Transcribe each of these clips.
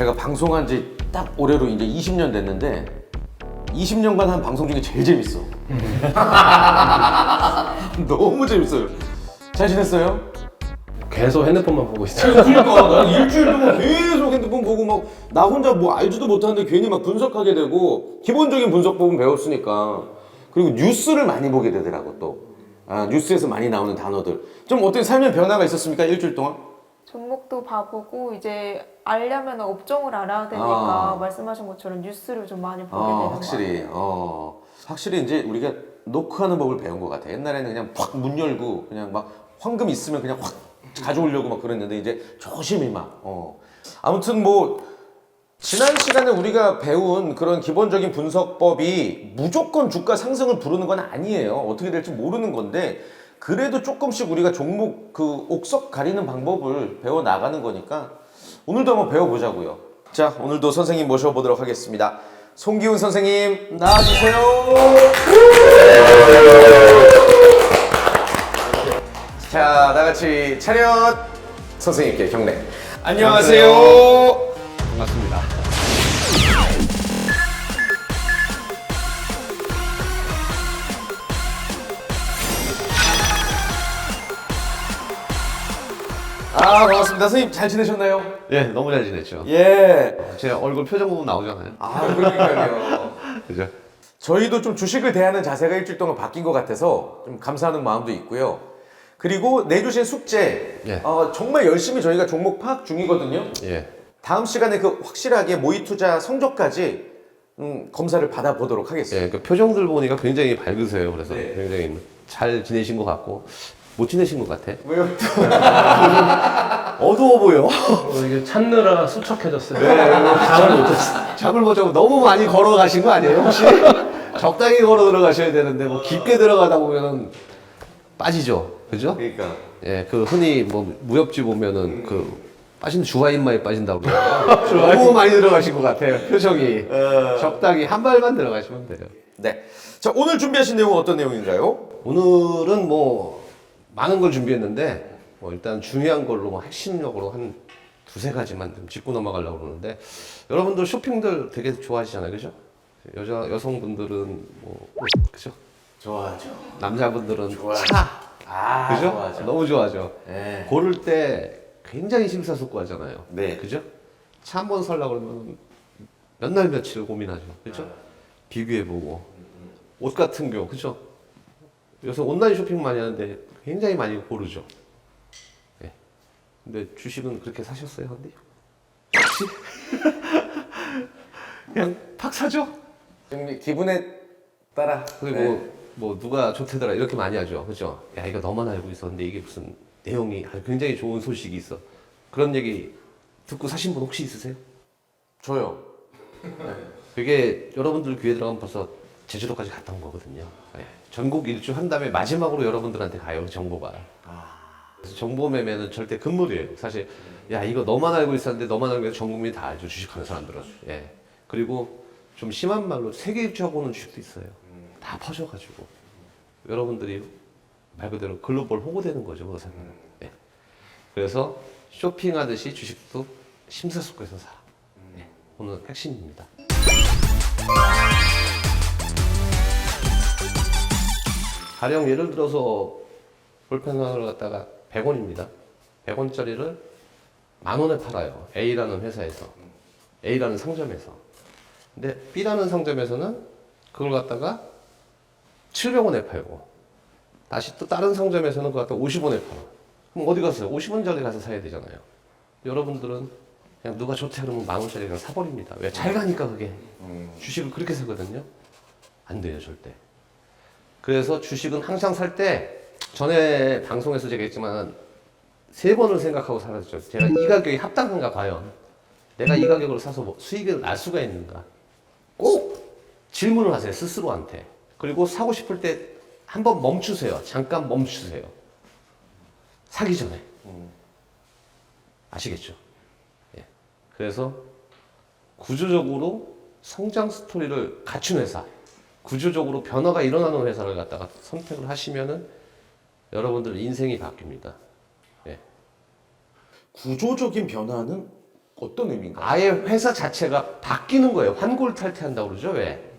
제가 방송한 지 딱 올해로 이제 20년 됐는데 20년간 한 방송 중에 제일 재밌어. 너무 재밌어요. 잘 지냈어요? 계속 핸드폰만 보고 있어요. 그러니까 난 일주일 동안 계속 핸드폰 보고 막 나 혼자 뭐 알지도 못하는데 괜히 막 분석하게 되고 기본적인 분석법은 배웠으니까 그리고 뉴스를 많이 보게 되더라고 또 아, 뉴스에서 많이 나오는 단어들 좀 어떻게 삶의 변화가 있었습니까 일주일 동안? 종목도 봐보고 이제 알려면 업종을 알아야 되니까 아. 말씀하신 것처럼 뉴스를 좀 많이 보게 어, 되는 확실히 어 확실히 이제 우리가 노크하는 법을 배운 것 같아 옛날에는 그냥 확 문 열고 그냥 막 황금 있으면 그냥 확 가져오려고 막 그랬는데 이제 조심히 막 어. 아무튼 뭐 지난 시간에 우리가 배운 그런 기본적인 분석법이 무조건 주가 상승을 부르는 건 아니에요. 어떻게 될지 모르는 건데 그래도 조금씩 우리가 종목 그 옥석 가리는 방법을 배워 나가는 거니까 오늘도 한번 배워보자고요. 자, 오늘도 선생님 모셔보도록 하겠습니다. 송기훈 선생님 나와주세요. 자, 다 같이 차렷 선생님께 경례. 안녕하세요. 아, 반갑습니다. 선생님 잘 지내셨나요? 예, 너무 잘 지냈죠. 예. 제 얼굴 표정 보면 나오잖아요. 아, 그러니까요. 그죠? 저희도 좀 주식을 대하는 자세가 일주일 동안 바뀐 것 같아서 좀 감사하는 마음도 있고요. 그리고 내주신 숙제, 예. 어, 정말 열심히 저희가 종목 파악 중이거든요. 예. 다음 시간에 그 확실하게 모의 투자 성적까지 음, 검사를 받아보도록 하겠습니다. 예, 그 표정들 보니까 굉장히 밝으세요. 그래서 네. 굉장히 잘 지내신 것 같고 못 지내신 것 같아. 왜요? 어두워 보여. 어, 이게 찾느라 수척해졌어요. 잠을 못 잤어요. 잠을 못 자고 너무 많이 걸어가신 거 아니에요 혹시? 적당히 걸어 들어가셔야 되는데 뭐 깊게 들어가다 보면은 빠지죠. 그죠? 그러니까. 예, 그 흔히 뭐 무협지 보면은 그 빠진 주화 인마에 빠진다고 그래요. 너무 많이 들어가신 것 같아요. 표정이 적당히 한 발만 들어가시면 돼요. 네. 자, 오늘 준비하신 내용은 어떤 내용인가요? 오늘은 뭐 많은 걸 준비했는데 뭐 일단 중요한 걸로 뭐 핵심적으로 한 두세 가지만 좀 짚고 넘어가려고 그러는데 여러분들 쇼핑들 되게 좋아하시잖아요, 그죠? 여자 여성분들은 뭐 그죠? 좋아하죠. 남자분들은 좋아하죠. 차 아, 그죠? 좋아하죠. 너무 좋아하죠. 네. 고를 때 굉장히 심사숙고하잖아요. 네. 그죠? 차 한 번 살라 그러면 몇 날 며칠 고민하죠. 그죠? 비교해보고 옷 같은 경우 그죠? 요새 온라인 쇼핑 많이 하는데 굉장히 많이 고르죠. 예. 근데 주식은 그렇게 사셨어요, 근데? 혹시? 그냥 팍 사죠? 좀 기분에 따라. 그리고 네. 뭐 누가 좋대더라 이렇게 많이 하죠. 그죠? 야, 이거 너만 알고 있었는데 이게 무슨 내용이 아주 굉장히 좋은 소식이 있어. 그런 얘기 듣고 사신 분 혹시 있으세요? 저요. 그게 여러분들 귀에 들어가면 벌써 제주도까지 갔다 온 거거든요. 예. 전국 일주 한 다음에 마지막으로 여러분들한테 가요, 정보가. 그래서 정보 매매는 절대 금물이에요. 사실, 야, 이거 너만 알고 있었는데 너만 알고 있는데 전 국민이 다 알죠, 주식하는 사람들은. 예. 그리고 좀 심한 말로 세계 일주하고 오는 주식도 있어요. 다 퍼져가지고. 여러분들이 말 그대로 글로벌 호구되는 거죠, 그것은. 예. 그래서 쇼핑하듯이 주식도 심사숙고해서 사. 예. 오늘 핵심입니다. 가령 예를 들어서 볼펜 하나를 갖다가 100원입니다. 100원짜리를 만 원에 팔아요. A라는 회사에서. A라는 상점에서. 근데 B라는 상점에서는 그걸 갖다가 700원에 팔고 다시 또 다른 상점에서는 그걸 갖다 50원에 팔아. 그럼 어디 가서 50원짜리 가서 사야 되잖아요. 여러분들은 그냥 누가 좋대 그러면 만 원짜리 그냥 사버립니다. 왜? 잘 가니까 그게. 주식을 그렇게 사거든요. 안 돼요, 절대. 그래서 주식은 항상 살 때 전에 방송에서 제가 했지만 세 번을 생각하고 살았죠. 제가 이 가격이 합당한가 과연? 내가 이 가격으로 사서 뭐 수익을 날 수가 있는가? 꼭 질문을 하세요 스스로한테. 그리고 사고 싶을 때 한번 멈추세요. 잠깐 멈추세요. 사기 전에. 아시겠죠? 예. 그래서 구조적으로 성장 스토리를 갖춘 회사, 구조적으로 변화가 일어나는 회사를 갖다가 선택을 하시면은 여러분들 인생이 바뀝니다. 예. 구조적인 변화는 어떤 의미인가요? 아예 회사 자체가 바뀌는 거예요. 환골 탈퇴한다고 그러죠. 왜?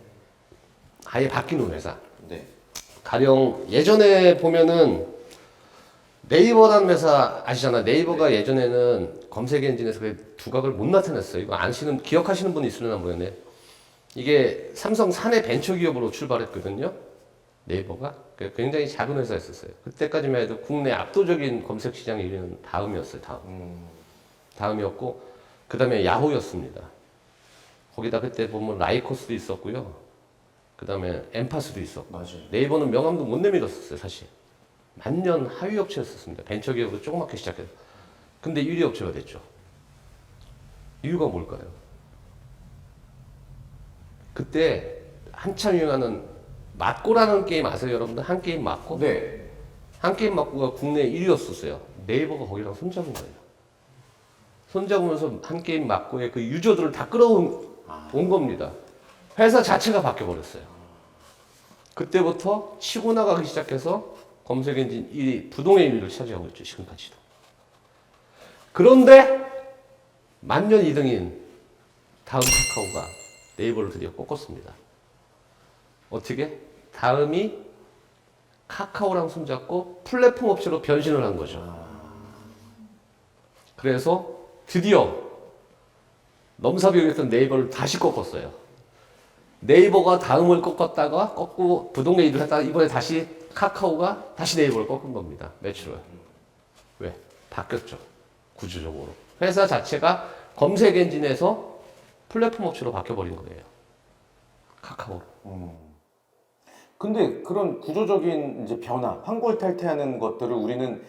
아예 바뀌는 회사. 네. 가령 예전에 보면은 네이버라는 회사 아시잖아. 네이버가 예전에는 검색 엔진에서 그 두각을 못 나타냈어요. 이거 아시는 기억하시는 분 있으려나 모르겠네. 이게 삼성 사내 벤처 기업으로 출발했거든요. 네이버가 그 굉장히 작은 회사였었어요. 그때까지만 해도 국내 압도적인 검색 시장 1위는 다음이었어요. 다음. 음. 다음이었고 그 다음에 야후였습니다. 거기다 그때 보면 라이코스도 있었고요. 그 다음에 엠파스도 있었고 맞아요. 네이버는 명함도 못 내밀었었어요 사실. 만년 하위 업체였었습니다. 벤처 기업으로 조그맣게 시작해서. 근데 1위 업체가 됐죠. 이유가 뭘까요? 그때 한참 유행하는 맞고라는 게임 아세요 여러분들? 한 게임 맞고? 네. 한 게임 맞고가 국내 1위였었어요. 네이버가 거기랑 손잡은 거예요. 손잡으면서 한 게임 맞고의 그 유저들을 다 끌어온 온 겁니다. 회사 자체가 바뀌어 버렸어요. 그때부터 치고 나가기 시작해서 검색 엔진 1위, 부동의 1위를 차지하고 있죠. 지금까지도. 그런데 만년 2등인 다음 카카오가 네이버를 드디어 꺾었습니다. 어떻게? 다음이 카카오랑 손잡고 플랫폼 업체로 변신을 한 거죠. 그래서 드디어 넘사벽이었던 네이버를 다시 꺾었어요. 네이버가 다음을 꺾었다가 꺾고 일을 했다가 이번에 다시 카카오가 다시 네이버를 꺾은 겁니다. 매출을. 왜? 바뀌었죠. 구조적으로. 회사 자체가 검색 엔진에서 플랫폼 업체로 바뀌어버린 거예요. 카카오로. 근데 그런 구조적인 이제 변화, 환골탈퇴하는 것들을 우리는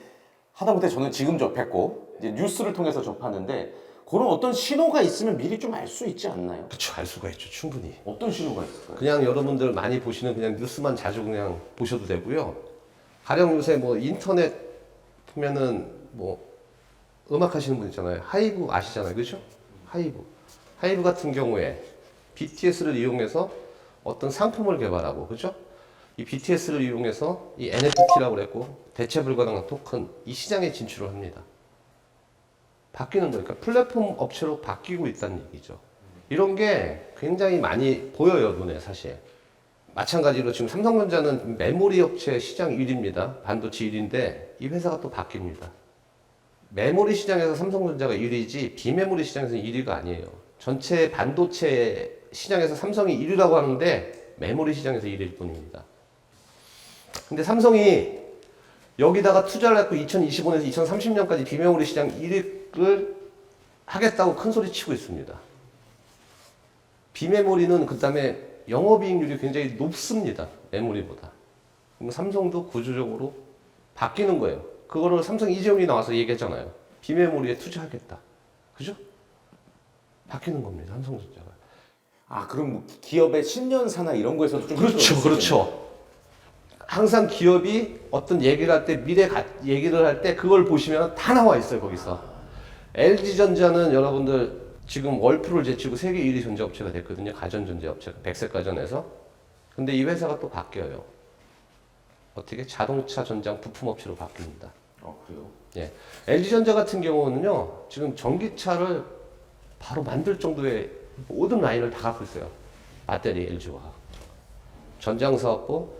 하다못해 저는 지금 접했고 이제 뉴스를 통해서 접하는데 그런 어떤 신호가 있으면 미리 좀 알 수 있지 않나요? 그쵸, 알 수가 있죠. 충분히. 어떤 신호가 있을까요? 그냥 여러분들 많이 보시는 그냥 뉴스만 자주 그냥 보셔도 되고요. 가령 요새 뭐 인터넷 보면은 뭐 음악 하시는 분 있잖아요. 하이브 아시잖아요. 그죠? 하이브. 하이브 같은 경우에 BTS를 이용해서 어떤 상품을 개발하고, 그죠? 이 BTS를 이용해서 이 NFT라고 그랬고, 대체 불가능한 토큰, 이 시장에 진출을 합니다. 바뀌는 거니까 플랫폼 업체로 바뀌고 있다는 얘기죠. 이런 게 굉장히 많이 보여요, 눈에 사실. 마찬가지로 지금 삼성전자는 메모리 업체 시장 1위입니다. 반도체 1위인데 이 회사가 또 바뀝니다. 메모리 시장에서 삼성전자가 1위지 비메모리 시장에서는 1위가 아니에요. 전체 반도체 시장에서 삼성이 1위라고 하는데 메모리 시장에서 1위일 뿐입니다. 근데 삼성이 여기다가 투자를 했고 2025년에서 2030년까지 비메모리 시장 1위를 하겠다고 큰 소리 치고 있습니다. 비메모리는 그 다음에 영업이익률이 굉장히 높습니다. 메모리보다. 그럼 삼성도 구조적으로 바뀌는 거예요. 그거를 삼성 이재용이 나와서 얘기했잖아요. 비메모리에 투자하겠다. 그죠? 바뀌는 겁니다. 삼성전자가. 아 그럼 뭐 기업의 신년사나 이런 거에서도 좀 그렇죠. 그렇죠. 항상 기업이 어떤 얘기를 할 때 미래 가, 얘기를 할 때 그걸 보시면 다 나와 있어요 거기서. LG 전자는 여러분들 지금 월프를 제치고 세계 1위 전자업체가 됐거든요 가전전자업체가 백색 가전에서. 근데 이 회사가 또 바뀌어요. 어떻게 자동차 전장 부품업체로 바뀝니다. 어 그래요? 예. LG전자 같은 경우는요, 지금 전기차를 바로 만들 정도의 모든 라인을 다 갖고 있어요. 배터리 LG와. 전장사업부.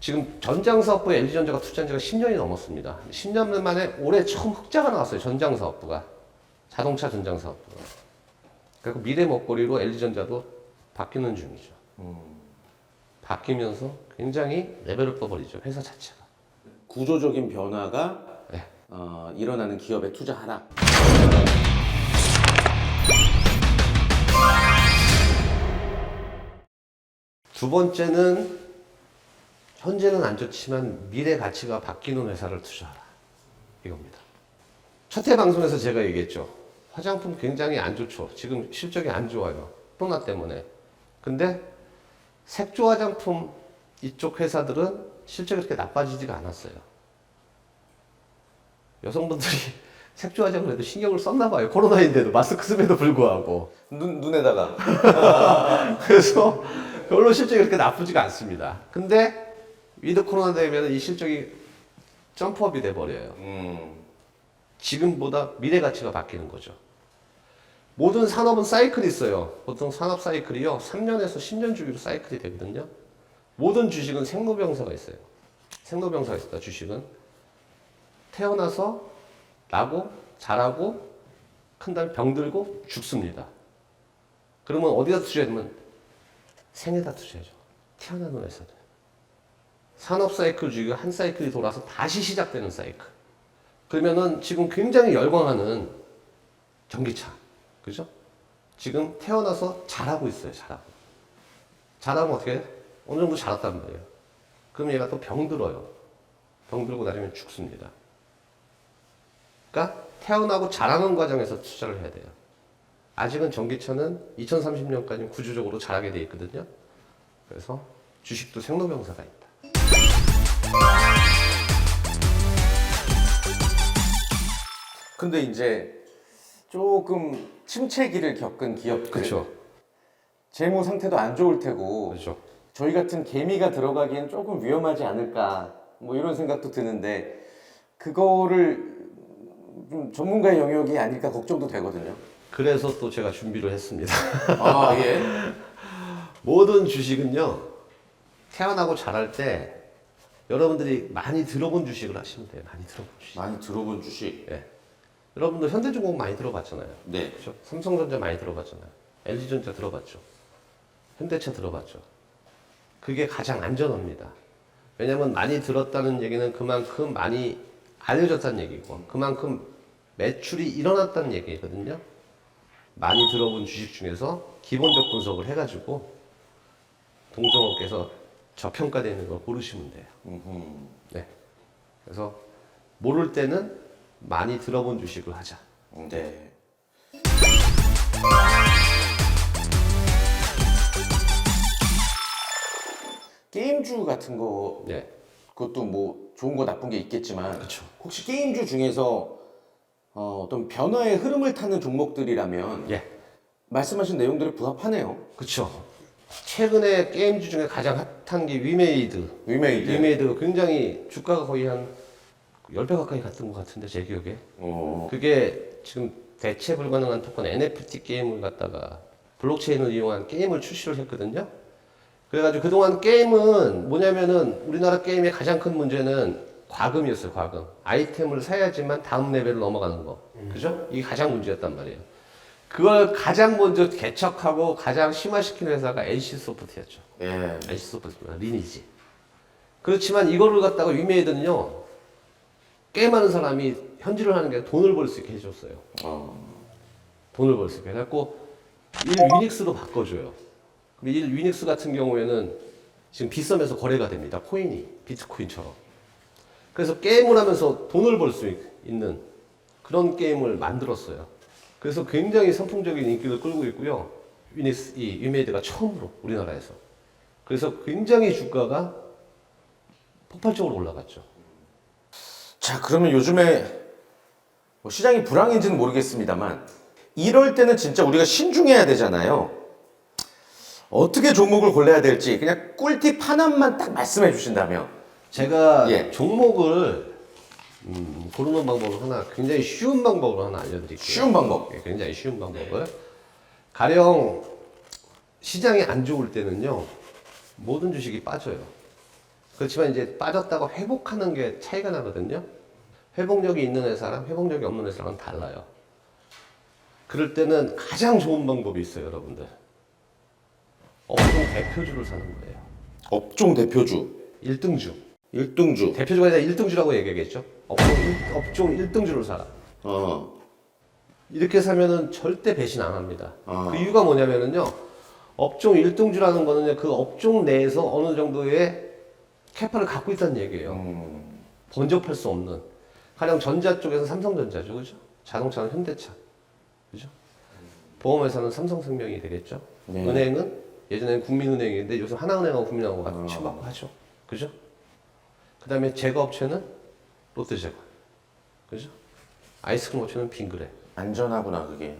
지금 전장사업부에 LG전자가 투자한 지가 10년이 넘었습니다. 10년 만에 올해 처음 흑자가 나왔어요. 전장사업부가. 자동차 전장사업부가. 그리고 미래 먹거리로 LG전자도 바뀌는 중이죠. 바뀌면서 굉장히 레벨을 떠버리죠. 회사 자체가. 구조적인 변화가 네. 어, 일어나는 기업에 투자하라. 두 번째는 현재는 안 좋지만 미래 가치가 바뀌는 회사를 투자하라. 이겁니다. 첫해 방송에서 제가 얘기했죠. 화장품 굉장히 안 좋죠. 지금 실적이 안 좋아요. 코로나 때문에. 근데 색조 화장품 이쪽 회사들은 실적이 그렇게 나빠지지가 않았어요. 여성분들이 색조 화장을 해도 신경을 썼나 봐요. 코로나인데도 마스크 씀에도 불구하고. 눈 눈에다가 그래서 별로 실적이 그렇게 나쁘지가 않습니다. 근데 위드 코로나 되면 이 실적이 점프업이 돼 버려요. 음. 지금보다 미래 가치가 바뀌는 거죠. 모든 산업은 사이클이 있어요. 보통 산업 사이클이요. 3년에서 10년 주기로 사이클이 되거든요. 모든 주식은 생로병사가 있어요. 생로병사가 있다. 주식은 태어나서 나고 자라고 큰 다음에 병들고 죽습니다. 그러면 어디다 투자해야 되면 생에다 투자해야죠. 태어나는 회사들. 산업 사이클 주기가 한 사이클이 돌아서 다시 시작되는 사이클. 그러면은 지금 굉장히 열광하는 전기차. 그죠? 지금 태어나서 잘하고 있어요, 잘하고. 잘하면 어떻게 해? 어느 정도 자랐단 말이에요. 그럼 얘가 또 병들어요. 병들고 나면 죽습니다. 그러니까 태어나고 자라는 과정에서 투자를 해야 돼요. 아직은 전기차는 2030년까지 구조적으로 자라게 돼 있거든요. 그래서 주식도 생로병사가 있다. 근데 이제 조금 침체기를 겪은 기업들 그렇죠. 재무 상태도 안 좋을 테고 그렇죠. 저희 같은 개미가 들어가기엔 조금 위험하지 않을까 뭐 이런 생각도 드는데 그거를 좀 전문가의 영역이 아닐까 걱정도 되거든요. 그래서 또 제가 준비를 했습니다. 아 예. 모든 주식은요 태어나고 자랄 때 여러분들이 많이 들어본 주식을 하시면 돼요. 많이 들어본 주식. 많이 들어본 주식. 예. 여러분들 현대중공 많이 들어봤잖아요. 네. 그렇죠? 삼성전자 많이 들어봤잖아요. LG전자 들어봤죠. 현대차 들어봤죠. 그게 가장 안전합니다. 왜냐하면 많이 들었다는 얘기는 그만큼 많이 알려졌다는 얘기고 그만큼 매출이 일어났다는 얘기거든요. 많이 들어본 주식 중에서 기본적 분석을 해가지고 동종업계에서 저평가되어 있는 걸 고르시면 돼요. 음흠. 네. 그래서 모를 때는 많이 들어본 주식을 하자. 네. 게임주 같은 거 네. 그것도 뭐 좋은 거 나쁜 게 있겠지만 그쵸. 혹시 게임주 중에서 어, 어떤 변화의 흐름을 타는 종목들이라면 예. 말씀하신 내용들에 부합하네요. 그쵸. 최근에 게임주 중에 가장 핫한 게 위메이드. 위메이드. 위메이드가 굉장히 주가가 거의 한 10배 가까이 갔던 것 같은데, 제 기억에. 어, 그게 지금 대체 불가능한 토큰 NFT 게임을 갖다가 블록체인을 이용한 게임을 출시를 했거든요. 그래가지고 그동안 게임은 뭐냐면은 우리나라 게임의 가장 큰 문제는 과금이었어요, 과금. 아이템을 사야지만 다음 레벨로 넘어가는 거. 그죠? 이게 가장 문제였단 말이에요. 그걸 가장 먼저 개척하고 가장 심화시킨 회사가 NC 소프트였죠. 예. NC 소프트, 리니지. 그렇지만 이거를 갖다가 위메이드는요, 게임하는 사람이 현질을 하는 게 돈을 벌 수 있게 해줬어요. 어, 돈을 벌 수 있게. 해갖고, 일 위닉스로 바꿔줘요. 그럼 일 위닉스 같은 경우에는 지금 비썸에서 거래가 됩니다. 코인이. 비트코인처럼. 그래서 게임을 하면서 돈을 벌 수 있는 그런 게임을 만들었어요. 그래서 굉장히 선풍적인 인기를 끌고 있고요. 위닉스, 이 위메이드가 처음으로 우리나라에서. 그래서 굉장히 주가가 폭발적으로 올라갔죠. 자 그러면 요즘에 뭐 시장이 불황인지는 모르겠습니다만 이럴 때는 진짜 우리가 신중해야 되잖아요. 어떻게 종목을 골라야 될지 그냥 꿀팁 하나만 딱 말씀해 주신다면 제가 예. 종목을 음, 고르는 방법을 하나 굉장히 쉬운 방법을 하나 알려드릴게요. 쉬운 방법. 예, 굉장히 쉬운 방법을 가령 시장이 안 좋을 때는요 모든 주식이 빠져요. 그렇지만 이제 빠졌다가 회복하는 게 차이가 나거든요. 회복력이 있는 회사랑 회복력이 없는 회사랑은 달라요. 그럴 때는 가장 좋은 방법이 있어요, 여러분들. 업종 대표주를 사는 거예요. 업종 대표주 1등주. 1등주 대표주가 아니라 1등주라고 얘기하겠죠. 업종, 일- 업종 1등주를 사라. 어, 이렇게 사면은 절대 배신 안 합니다. 아. 그 이유가 뭐냐면은요. 업종 1등주라는 거는요. 그 업종 내에서 어느 정도의 캐파를 갖고 있다는 얘기예요. 음, 번쩍할 수 없는. 가령 전자 쪽에서 삼성전자죠. 그죠? 자동차는 현대차. 그죠? 보험회사는 삼성생명이 되겠죠. 네. 은행은 예전에는 국민은행인데 요즘 하나은행하고 국민하고 같이 친구하고 하죠. 그죠? 그 다음에 제과 업체는 롯데제과. 그죠? 아이스크림 업체는 빙그레. 안전하구나 그게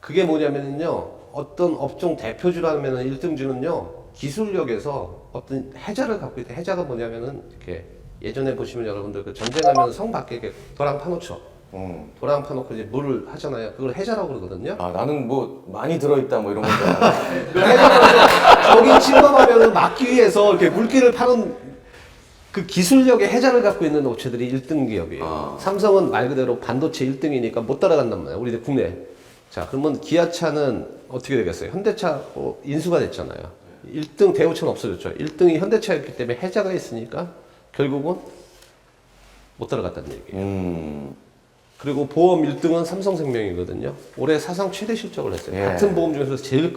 그게 뭐냐면요. 어떤 업종 대표주라면 1등주는요. 기술력에서 어떤 해자를 갖고 있다. 해자가 뭐냐면은 이렇게 예전에 보시면 여러분들 그 전쟁하면 성 밖에 이렇게 벼랑 파놓죠. 음. 도랑 파놓고 이제 물을 하잖아요. 그걸 해자라고 그러거든요. 아 나는 뭐 많이 들어있다 뭐 이런 건데. 저기 침범하면 막기 위해서 이렇게 물기를 파는 그 기술력의 해자를 갖고 있는 업체들이 1등 기업이에요. 아. 삼성은 말 그대로 반도체 1등이니까 못 따라간단 말이에요. 우리 국내. 자, 그러면 기아차는 어떻게 되겠어요? 현대차 어, 인수가 됐잖아요. 1등 대우차는 없어졌죠. 1등이 현대차였기 때문에 해자가 있으니까 결국은 못 따라갔다는 얘기예요. 음. 그리고 보험 1등은 삼성생명이거든요. 올해 사상 최대 실적을 했어요. 예. 같은 보험 중에서 제일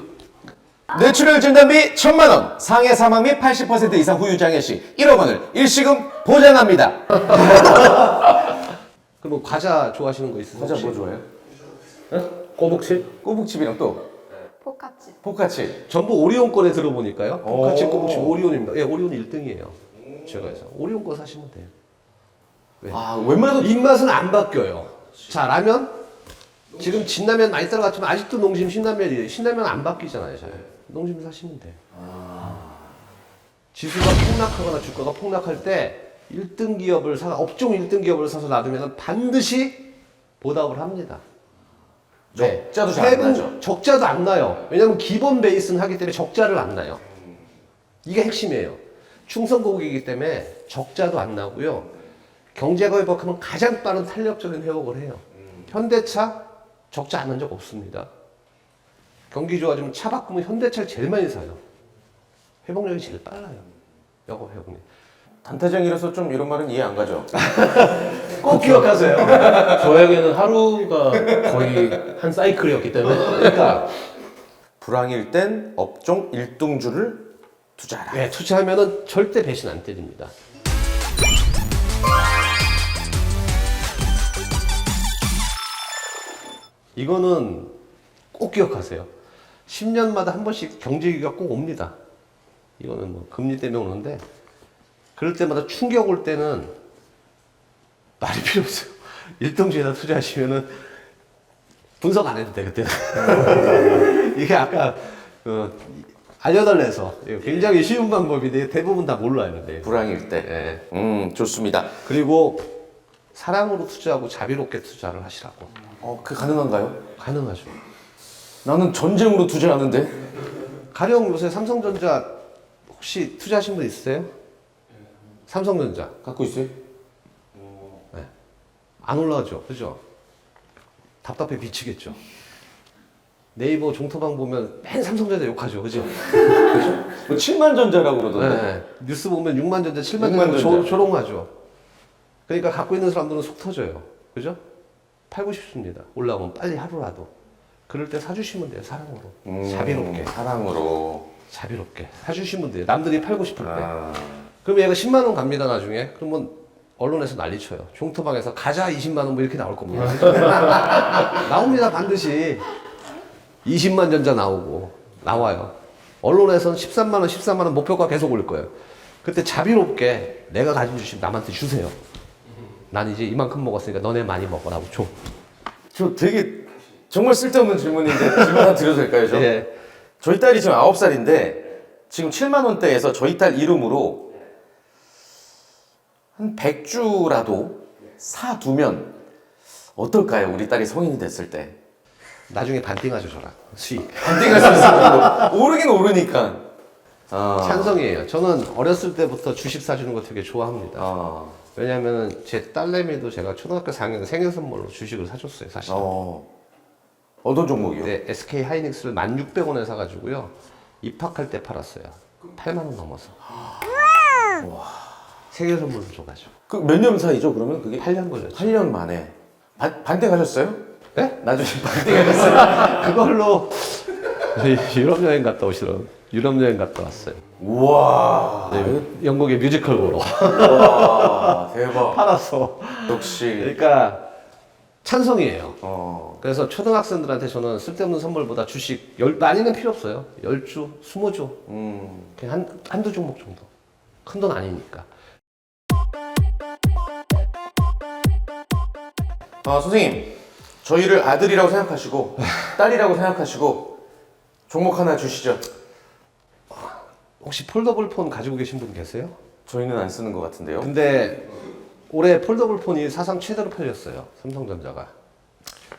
뇌출혈 진단비 천만 원, 상해 사망 및 80% 이상 후유 장애 시 1억 원을 일시금 보장합니다. 그리고 과자 좋아하시는 거 있으세요? 과자? 뭐 좋아해요? 꼬북칩? 꼬북칩이랑 또 포카치. 포카치. 전부 오리온 거에 들어보니까요. 오. 같이 꼬북치 오리온입니다. 예, 오리온 1등이에요. 제가 해서 오리온 거 사시면 돼요. 네. 아 웬만해도 입맛은 안 바뀌어요. 자 라면 지금 진라면 많이 따라갔지만 아직도 농심 신라면이에요. 신라면 안 바뀌잖아요. 잘. 농심 사시면 돼요. 지수가 폭락하거나 주가가 폭락할 때 1등 기업을 사 업종 1등 기업을 사서 놔두면 반드시 보답을 합니다. 적자도 잘안 세분 나죠. 적자도 안 나요. 왜냐하면 기본 베이스는 하기 때문에 적자를 안 나요. 이게 핵심이에요. 충성 고객이기 때문에 적자도 안 나고요. 경제가 회복하면 가장 빠른 탄력적인 회복을 해요. 현대차 적자 안난적 없습니다. 경기 좋아지면 차 바꾸면 현대차를 제일 많이 사요. 회복력이 제일 빨라요. 여거 회복력. 단타쟁이라서 좀 이런 말은 이해 안 가죠. 꼭 기억하세요. 저에게는 하루가 거의 한 사이클이었기 때문에 그러니까 불황일 땐 업종 1등주를 투자하라. 네, 투자하면은 절대 배신 안 때립니다. 이거는 꼭 기억하세요. 10년마다 한 번씩 경제위기가 꼭 옵니다. 이거는 뭐 금리 때문에 오는데 그럴 때마다 충격 올 때는 말이 필요 없어요. 일등주에다 투자하시면은 분석 안 해도 돼 그때는. 이게 아까 그 알려달래서 굉장히 쉬운 방법인데 대부분 다 몰라요. 근데. 불황일 때. 예. 음 좋습니다. 그리고 사랑으로 투자하고 자비롭게 투자를 하시라고 어, 그 가능한가요? 가능하죠. 나는 전쟁으로 투자하는데. 가령 요새 삼성전자 혹시 투자하신 분 있으세요? 삼성전자 갖고 있어요? 안 올라가죠, 그죠? 답답해 미치겠죠. 네이버 종토방 보면 맨 삼성전자 욕하죠, 그죠? 뭐 7만 전자라고 그러던데. 네. 뉴스 보면 6만 전자, 7만 6만 전자 조, 전자. 조롱하죠. 그러니까 갖고 있는 사람들은 속 터져요. 그죠? 팔고 싶습니다. 올라오면 빨리 하루라도. 그럴 때 사주시면 돼요, 사랑으로. 음, 자비롭게. 사랑으로. 자비롭게. 사주시면 돼요. 남들이 팔고 싶을 때. 아, 그럼 얘가 10만 원 갑니다, 나중에. 그러면 언론에서 난리 쳐요. 종토방에서 가자 20만 원 뭐 이렇게 나올 겁니다. 나옵니다, 반드시. 20만 전자 나오고 나와요. 언론에서는 13만 원, 14만 원 목표가 계속 올 거예요. 그때 자비롭게 내가 가진 주식 남한테 주세요. 난 이제 이만큼 먹었으니까 너네 많이 먹으라고 줘. 저 되게 정말 쓸데없는 질문인데 질문 하나 드려도 될까요, 저? 예. 저희 딸이 지금 9살인데 지금 7만 원대에서 저희 딸 이름으로 한 100주라도 사두면 어떨까요? 우리 딸이 성인이 됐을 때. 나중에 반띵하죠, 저랑. 수익. 반등할 수 있을 정도. 오르긴 오르니까. 아. 찬성이에요. 저는 어렸을 때부터 주식 사주는 거 되게 좋아합니다. 아. 왜냐하면 제 딸내미도 제가 초등학교 4학년 생일 선물로 주식을 사줬어요, 사실. 어. 어떤 종목이요? 근데 SK 하이닉스를 1,600원에 사가지고요. 입학할 때 팔았어요. 8만 원 넘어서. 생일 선물로 줘가지고. 그 몇 년 사이죠, 그러면 그게? 8년 걸렸죠. 8년 만에. 반, 반대 가셨어요? 네? 나중에 반대 가셨어요? 그걸로 유럽 여행 갔다 오시더라고요. 유럽 여행 갔다 왔어요. 우와. 네, 영국의 뮤지컬 보러. 와, 대박. 팔았어. 역시. 그러니까 찬성이에요. 어. 그래서 초등학생들한테 저는 쓸데없는 선물보다 주식 열, 많이는 필요 없어요. 10주, 20주. 음. 그냥 한, 한두 종목 정도. 큰 돈 아니니까. 아, 선생님. 저희를 아들이라고 생각하시고, 딸이라고 생각하시고, 종목 하나 주시죠. 혹시 폴더블 폰 가지고 계신 분 계세요? 저희는 안 쓰는 것 같은데요. 근데 올해 폴더블 폰이 사상 최대로 팔렸어요. 삼성전자가.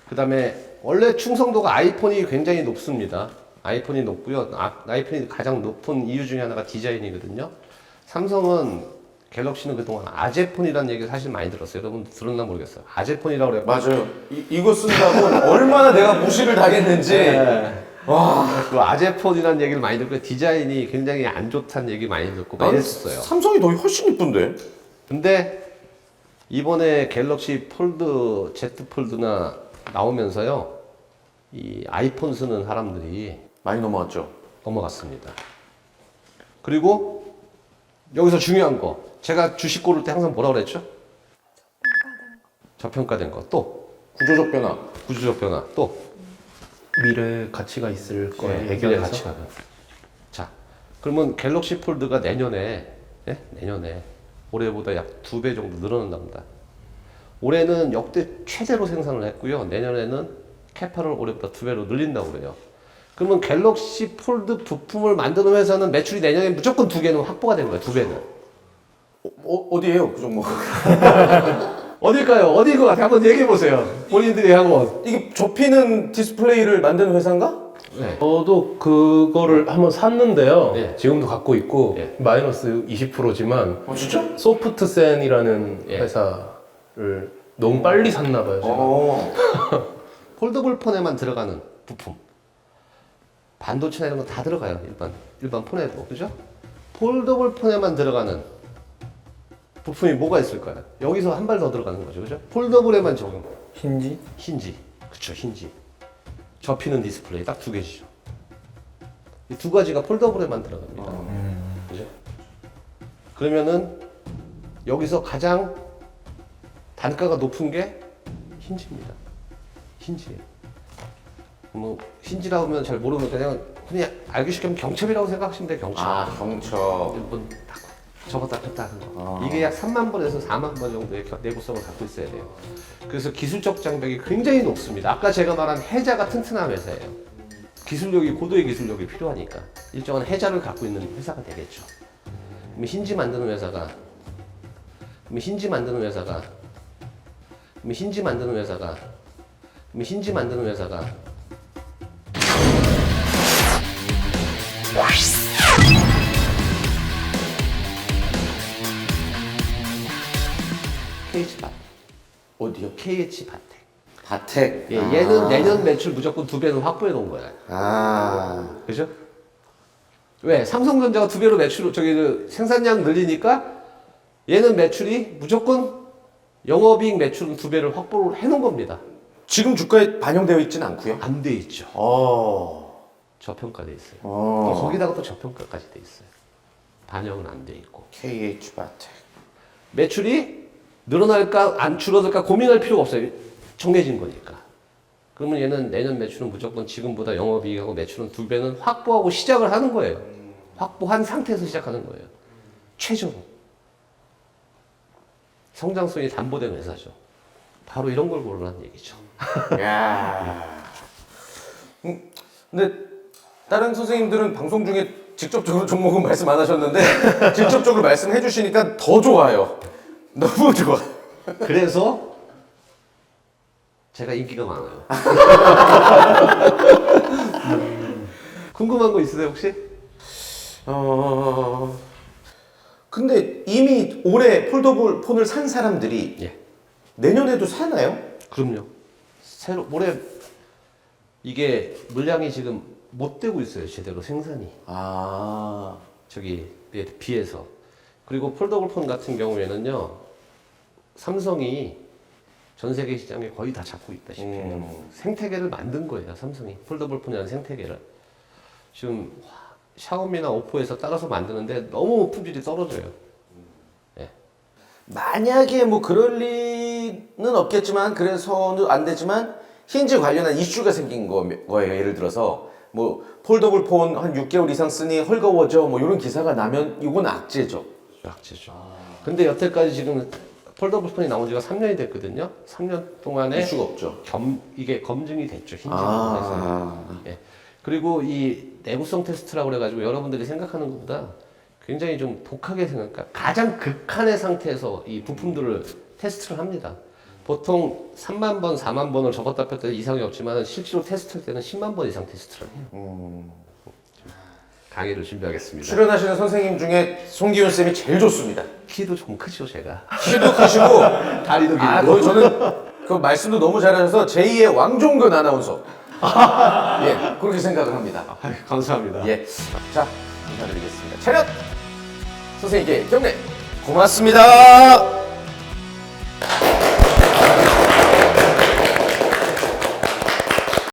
그 다음에 원래 충성도가 아이폰이 굉장히 높습니다. 아이폰이 높고요. 아, 아이폰이 가장 높은 이유 중에 하나가 디자인이거든요. 삼성은 갤럭시는 그동안 아제폰이라는 얘기를 사실 많이 들었어요. 여러분 들었나 모르겠어요. 아제폰이라고 그래요. 맞아요. 이, 이거 쓴다고 얼마나 내가 무시를 당했는지. 와. 그 아제폰이라는 얘기를 많이 듣고 디자인이 굉장히 안 좋다는 얘기 많이 듣고 많이 난 했었어요. 삼성이 더 훨씬 이쁜데. 근데 이번에 갤럭시 폴드 Z 폴드나 나오면서요. 이 아이폰 쓰는 사람들이 많이 넘어왔죠. 넘어갔습니다. 그리고 여기서 중요한 거. 제가 주식 고를 때 항상 뭐라 그랬죠? 저평가된 거. 또 구조적 변화. 구조적 변화. 또 미래 가치가 있을 걸 네, 미래 얘기하면서 가치가. 자, 그러면 갤럭시 폴드가 내년에 예? 내년에 올해보다 약 두 배 정도 늘어난답니다. 올해는 역대 최대로 생산을 했고요. 내년에는 캐파를 올해보다 두 배로 늘린다고 그래요. 그러면 갤럭시 폴드 부품을 만드는 회사는 매출이 내년에 무조건 두 개는 확보가 된 거예요. 두 배는. 어, 어디에요 그 종목? 어딜까요? 어디인 것 같아요? 한번 얘기해 보세요. 본인들이 한번. 이게 접히는 디스플레이를 만드는 회사인가? 네. 저도 그거를 한번 샀는데요. 네. 지금도 갖고 있고 네. 마이너스 20%지만 어 진짜? 소프트센이라는 예. 회사를 너무 빨리 샀나 봐요. 제가. 어. 폴더블 폰에만 들어가는 부품. 반도체나 이런 거 다 들어가요. 일반 일반 폰에도 그죠? 폴더블 폰에만 들어가는 부품이 뭐가 있을까요? 여기서 한 발 더 들어가는 거죠, 그죠? 폴더블에만 적용. 힌지? 힌지, 그쵸, 힌지. 접히는 디스플레이 딱 두 개죠. 이 두 가지가 폴더블에만 들어갑니다. 그죠? 그러면은 여기서 가장 단가가 높은 게 힌지입니다. 힌지예요. 뭐 힌지라고 하면 잘 모르면 그냥 그냥 알기 쉽게 하면 경첩이라고 생각하시면 돼요. 경첩. 아 경첩. 접었다 폈다 하는 거. 아. 이게 약 3만 번에서 4만 번 정도의 겨- 내구성을 갖고 있어야 돼요. 그래서 기술적 장벽이 굉장히 높습니다. 아까 제가 말한 해자가 튼튼한 회사예요. 기술력이 고도의 기술력이 필요하니까 일정한 해자를 갖고 있는 회사가 되겠죠. 그럼 힌지 만드는 회사가 그럼 힌지 만드는 회사가 그럼 힌지 만드는 회사가 그럼 힌지 만드는 회사가 KH 바 어디요? KH 바텍. 바텍. 예, 아. 얘는 내년 매출 무조건 두 배는 확보해 놓은 거야. 아. 그죠? 왜? 삼성전자가 두 배로 매출, 저기, 그 생산량 늘리니까 얘는 매출이 무조건 영업이익 매출은 두 배를 확보를 해 놓은 겁니다. 지금 주가에 반영되어 있진 않고요. 안 돼 있죠. 어. 저평가돼 있어요. 어. 또 거기다가 또 저평가까지 돼 있어요. 반영은 안 돼 있고. KH 바텍. 매출이 늘어날까 안 줄어들까 고민할 필요가 없어요. 정해진 거니까. 그러면 얘는 내년 매출은 무조건 지금보다 영업이익하고 매출은 두 배는 확보하고 시작을 하는 거예요. 확보한 상태에서 시작하는 거예요. 최저로. 성장성이 담보된 회사죠. 바로 이런 걸 고르라는 얘기죠. 야. 음, 근데 다른 선생님들은 방송 중에 직접적으로 종목은 말씀 안 하셨는데 직접적으로 말씀해 주시니까 더 좋아요. 너무 좋아. 그래서 제가 인기가 많아요. 궁금한 거 있으세요 혹시? 어. 근데 이미 올해 폴더블 폰을 산 사람들이 예. 내년에도 사나요? 그럼요. 새로 올해 이게 물량이 지금 못 되고 있어요 제대로 생산이 아. 저기 에 비해서 그리고 폴더블 폰 같은 경우에는요 삼성이 전 세계 시장에 거의 다 잡고 있다시피. 음. 생태계를 만든 거예요 삼성이 폴더블 폰이라는 생태계를 지금 샤오미나 오포에서 따라서 만드는데 너무 품질이 떨어져요. 만약에 뭐 그럴 리는 없겠지만 그래서는 안 되지만 힌지 관련한 이슈가 생긴 거, 거예요. 예를 들어서 뭐 폴더블 폰 한 6개월 이상 쓰니 헐거워져 뭐 이런 기사가 나면 이건 악재죠. 약재죠. 근데 여태까지 지금 폴더블 폰이 나온 지가 3년이 됐거든요. 3년 동안에 이슈가 없죠. 겸, 이게 검증이 됐죠. 힌지 부분에서. 아. 예. 그리고 이 내구성 테스트라고 그래가지고 여러분들이 생각하는 것보다 굉장히 좀 독하게 생각할까 가장 극한의 상태에서 이 부품들을 테스트를 합니다. 보통 3만 번, 4만 번을 적었다 폈다 이상이 없지만 실제로 테스트할 때는 10만 번 이상 테스트를 해요. 음. 강의를 준비하겠습니다. 출연하시는 선생님 중에 송기훈 쌤이 제일 좋습니다. 키도 좀 크죠, 제가. 키도 크시고 다리도 길고. 아, 거의 저는 그 말씀도 너무 잘하셔서 제2의 왕종근 아나운서. 예, 그렇게 생각을 합니다. 아유, 감사합니다. 예. 자, 인사드리겠습니다. 차렷! 선생님께 경례! 고맙습니다.